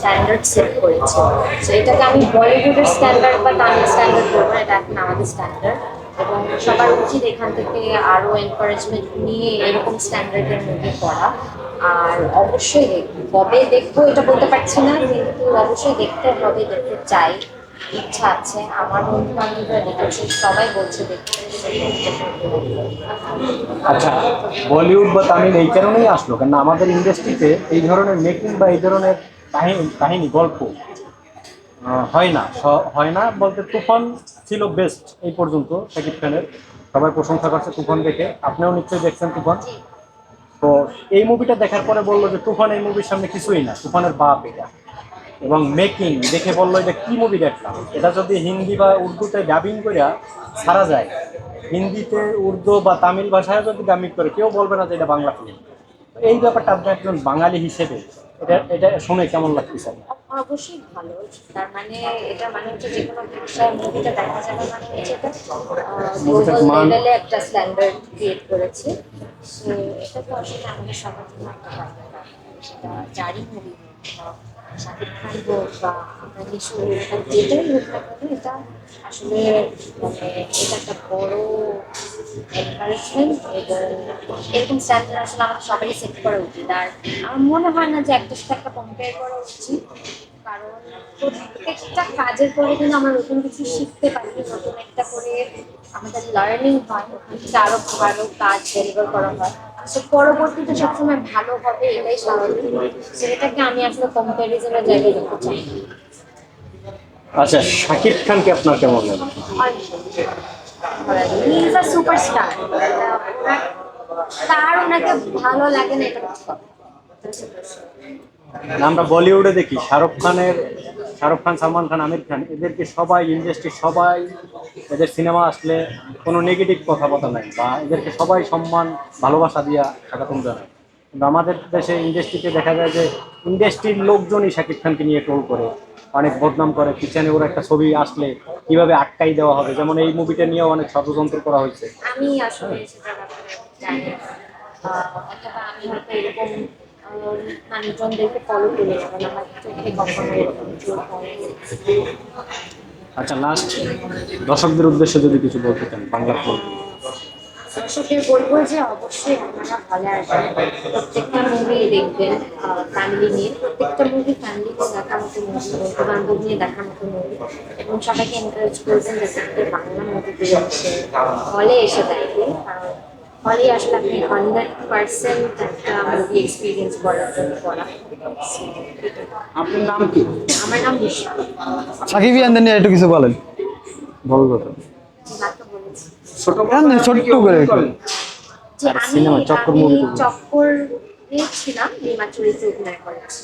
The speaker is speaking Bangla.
স্ট্যান্ডার্ড সেট করেছে। তো এটাকে আমি বলিউডের স্ট্যান্ডার্ড বা তামিল স্ট্যান্ডার্ড বলব, এটা এখন আমাদের স্ট্যান্ডার্ড এবং সবার উচিত এখান থেকে আরও এনকারেজমেন্ট নিয়ে এরকম স্ট্যান্ডার্ডের মুভি করা আর অবশ্যই কবে দেখব এটা বলতে পারছি না, কিন্তু অবশ্যই দেখতে হবে, দেখতে চাই। ইচ্ছা আছে, আমার বন্ধু বান্ধবরা দেখেছে, সবাই বলছে দেখতে। আচ্ছা বলিউড বা তামিল এই কারণেই আসলো কেন আমাদের ইন্ডাস্ট্রিতে এই ধরনের মেকিং বা এই ধরনের কাহিনী কাহিনী, গল্প। হয় না হয় না বলতে তুফান ছিল বেস্ট এই পর্যন্ত শাকিব খানের। সবাই প্রশংসা করছে তুফান দেখে। আপনিও নিশ্চয়ই দেখছেন তুফান। তো এই মুভিটা দেখার পরে বলল যে তুফান এই মুভির সামনে কিছুই না, তুফানের বাপ এটা। এবং মেকিং দেখে বলল এটা কি মুভি দেখলাম? এটা যদি হিন্দি বা উর্দুতে ডাবিং করে ছাড়া যায়, হিন্দিতে উর্দু বা তামিল ভাষায় যদি ডাবিং করে, কেউ বলবে না যে এটা বাংলা ফিল্ম এই ব্যাপারটা আপনি একজন বাঙালি হিসেবে এটা এটা শুনে কেমন লাগতেছে? অবশ্যই ভালো তার মানে এটা মানে হচ্ছে যে কোনো ভাষায় মুভিটা দেখা যাবে মানে হচ্ছে এটা লেভেলে একটা স্ট্যান্ডার্ড ক্রিয়েট করেছে সো এটা তো আসলে আমাদের সবার জন্য একটা। সেটা যারই মুভি শাকিব খান হোক বা নিশু হোক যেটাই হোক না কেন এটা আসলে মানে এটা একটা বড় এনকারেজমেন্ট এবং এরকম স্ট্যান্ডার্ড আসলে আমাদের সবারই সেট করা উচিত আর আমার মনে হয় না যে একটা সাথে একটা কম্পেয়ার করা উচিত কারণ প্রত্যেকটা কাজের পরে কিন্তু আমরা নতুন কিছু শিখতে পারি নতুন একটা করে আমাদের লার্নিং হয় আরও ভালো কাজ ডেলিভার করা হয় পরবর্তীতে সবসময় ভালো হবে এটাই স্বাভাবিক। সেটাকে আমি আসলে কম্প্যারিজনের জায়গায় দেখতে চাই। আচ্ছা শাকিব খানকে আপনার কেমন লাগে? হি ইজ আ সুপারস্টার তার ওনাকে ভালো লাগে না এটা আমরা বলিউডে দেখি, শাহরুখ খানের, শাহরুখ খান, সালমান খান, আমির খান, এদেরকে সবাই ইন্ডাস্ট্রি সবাই, এদের সিনেমা আসলে কোনো নেগেটিভ কথাবার্তা নাই বা এদেরকে সবাই সম্মান, ভালোবাসা দিয়া স্বাগতম জানায় কিন্তু আমাদের দেশে ইন্ডাস্ট্রিতে দেখা যায় যে ইন্ডাস্ট্রির লোকজনই শাকিব খানকে নিয়ে টোল করে, অনেক বদনাম করে, পিছনে ওর একটা ছবি আসলে কীভাবে আটকাই দেওয়া হবে, যেমন এই মুভিটা নিয়েও অনেক ষড়যন্ত্র করা হয়েছে। আমি আসলে এরকম মানুষজনদেরকে ফলো করি না আমার চোখে কখনো এরকম চোখ আচ্ছা লাস্ট দর্শকদের উদ্দেশ্যে যদি কিছু বলতে চান বাংলা দর্শকদের বলব যে অবশ্যই আপনারা হলে আসবেন। প্রত্যেকটা মুভি দেখবেন ফ্যামিলি নিয়ে। প্রত্যেকটা মুভি ফ্যামিলি নিয়ে দেখার মতো মুভি বন্ধু বান্ধব নিয়ে দেখার মতো মুভি এবং সবাইকে এনকারেজ করবেন যাতে বাংলা এসে হলে এসে দেখবে কারণ হলে আসলে আপনি হান্ড্রেড পার্সেন্ট একটা মুভি এক্সপিরিয়েন্স করার জন্য করা আপনার নাম কি? আমার নাম বিশা সাকিব ইয়ানদের নিয়ে একটু কিছু বলেন। বলব তো ছোট ছোট্ট করে। যে আমি চক্কর ছিলাম অভিনয় করেছি।